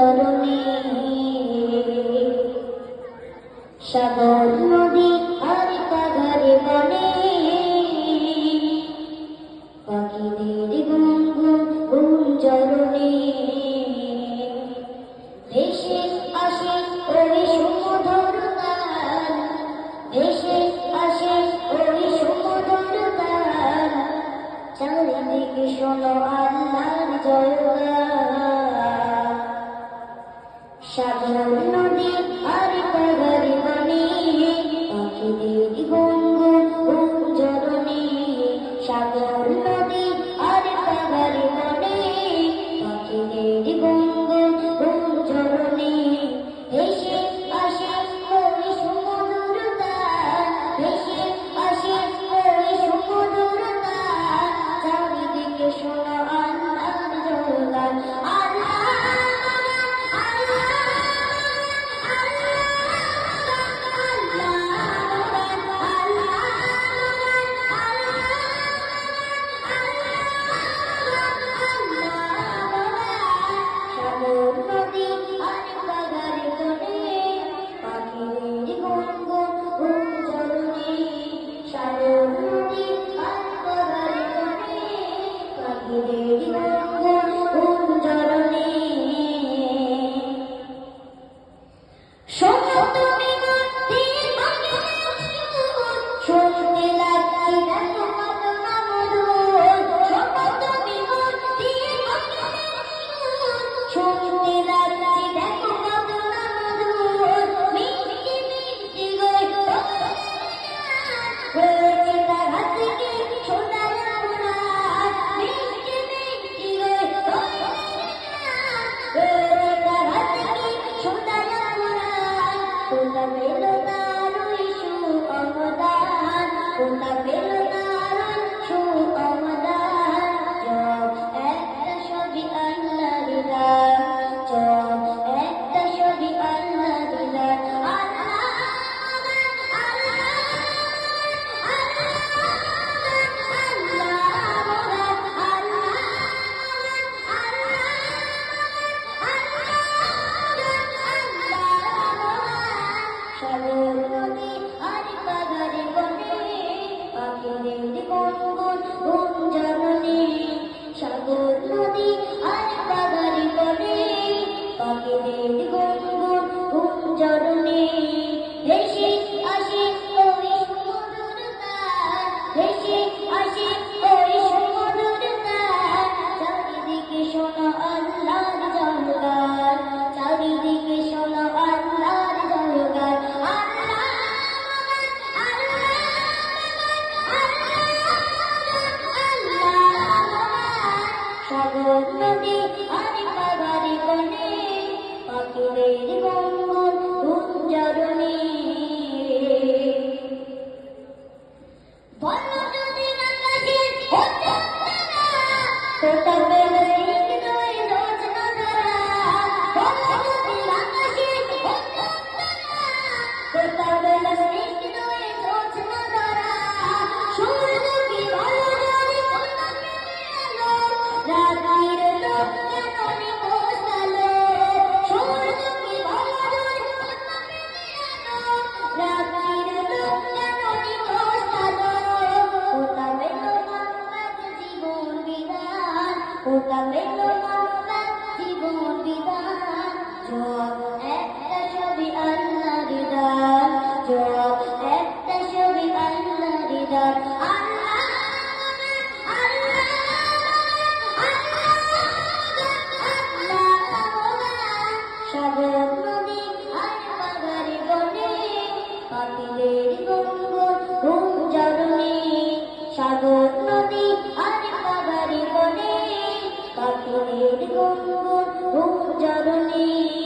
তরণী সাগর নদী আর সাগরে বনে। পাখিদের গুনগুন গুঞ্জরণী Oh, my God. বঙ্গ উচ্চারণী